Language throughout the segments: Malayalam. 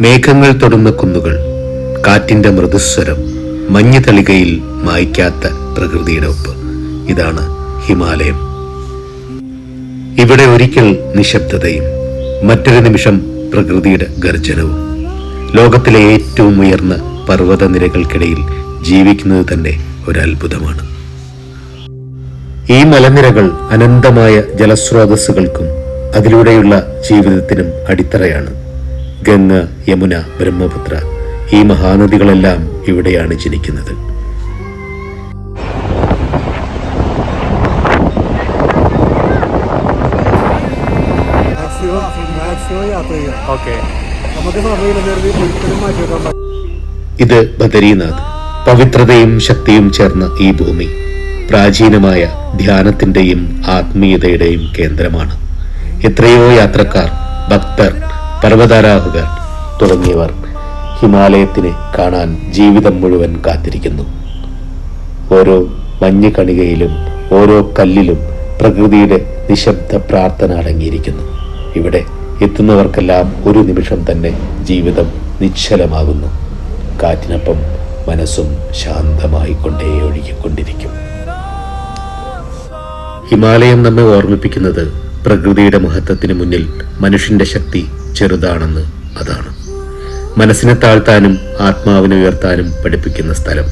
മേഘങ്ങൾ തൊടുന്ന കുന്നുകൾ കാറ്റിന്റെ മൃദുസ്വരം മഞ്ഞ് തളികയിൽ മായ്ക്കാത്ത പ്രകൃതിയുടെ ഒപ്പ്. ഇതാണ് ഹിമാലയം. ഇവിടെ ഒരിക്കൽ നിശബ്ദതയും മറ്റൊരു നിമിഷം പ്രകൃതിയുടെ ഗർജനവും. ലോകത്തിലെ ഏറ്റവും ഉയർന്ന പർവത നിരകൾക്കിടയിൽ ജീവിക്കുന്നത് തന്നെ ഒരത്ഭുതമാണ്. ഈ മലനിരകൾ അനന്തമായ ജലസ്രോതസ്സുകൾക്കും അതിലൂടെയുള്ള ജീവിതത്തിനും അടിത്തറയാണ്. ഗംഗ യമുന ബ്രഹ്മപുത്ര ഈ മഹാനദികളെല്ലാം ഇവിടെയാണ് ജനിക്കുന്നത്. ഇത് ബദരീനാഥ്. പവിത്രതയും ശക്തിയും ചേർന്ന ഈ ഭൂമി പ്രാചീനമായ ധ്യാനത്തിന്റെയും ആത്മീയതയുടെയും കേന്ദ്രമാണ്. എത്രയോ യാത്രക്കാർ ഭക്തർ പർവതാരാഹകർ തുടങ്ങിയവർ ഹിമാലയത്തിനെ കാണാൻ ജീവിതം മുഴുവൻ കാത്തിരിക്കുന്നു. ഓരോ മഞ്ഞ് കണികയിലും ഓരോ കല്ലിലും പ്രകൃതിയുടെ നിശബ്ദ പ്രാർത്ഥന അടങ്ങിയിരിക്കുന്നു. ഇവിടെ എത്തുന്നവർക്കെല്ലാം ഒരു നിമിഷം തന്നെ ജീവിതം നിശ്ചലമാകുന്നു. കാറ്റിനൊപ്പം മനസ്സും ശാന്തമായി കൊണ്ടേ ഒഴുകിക്കൊണ്ടിരിക്കും. ഹിമാലയം നമ്മെ ഓർമ്മിപ്പിക്കുന്നത് പ്രകൃതിയുടെ മഹത്വത്തിന് മുന്നിൽ മനുഷ്യന്റെ ശക്തി ചെറുതാണെന്ന് അതാണ്. മനസ്സിനെ താഴ്ത്താനും ആത്മാവിനെ ഉയർത്താനും പഠിപ്പിക്കുന്ന സ്ഥലം.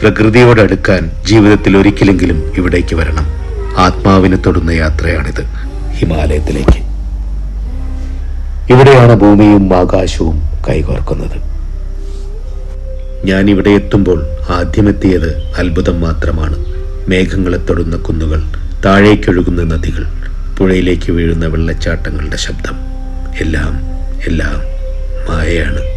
പ്രകൃതിയോട് അടുക്കാൻ ജീവിതത്തിൽ ഒരിക്കലെങ്കിലും ഇവിടേക്ക് വരണം. ആത്മാവിനെ തൊടുന്ന യാത്രയാണിത് ഹിമാലയത്തിലേക്ക്. ഇവിടെയാണ് ഭൂമിയും ആകാശവും കൈകോർക്കുന്നത്. ഞാൻ ഇവിടെ എത്തുമ്പോൾ ആദ്യമെത്തിയത് അത്ഭുതം മാത്രമാണ്. മേഘങ്ങളെ തൊടുന്ന കുന്നുകൾ താഴേക്കൊഴുകുന്ന നദികൾ പുഴയിലേക്ക് വീഴുന്ന വെള്ളച്ചാട്ടങ്ങളുടെ ശബ്ദം. എല്ലാം എല്ലാം മായയാണ്.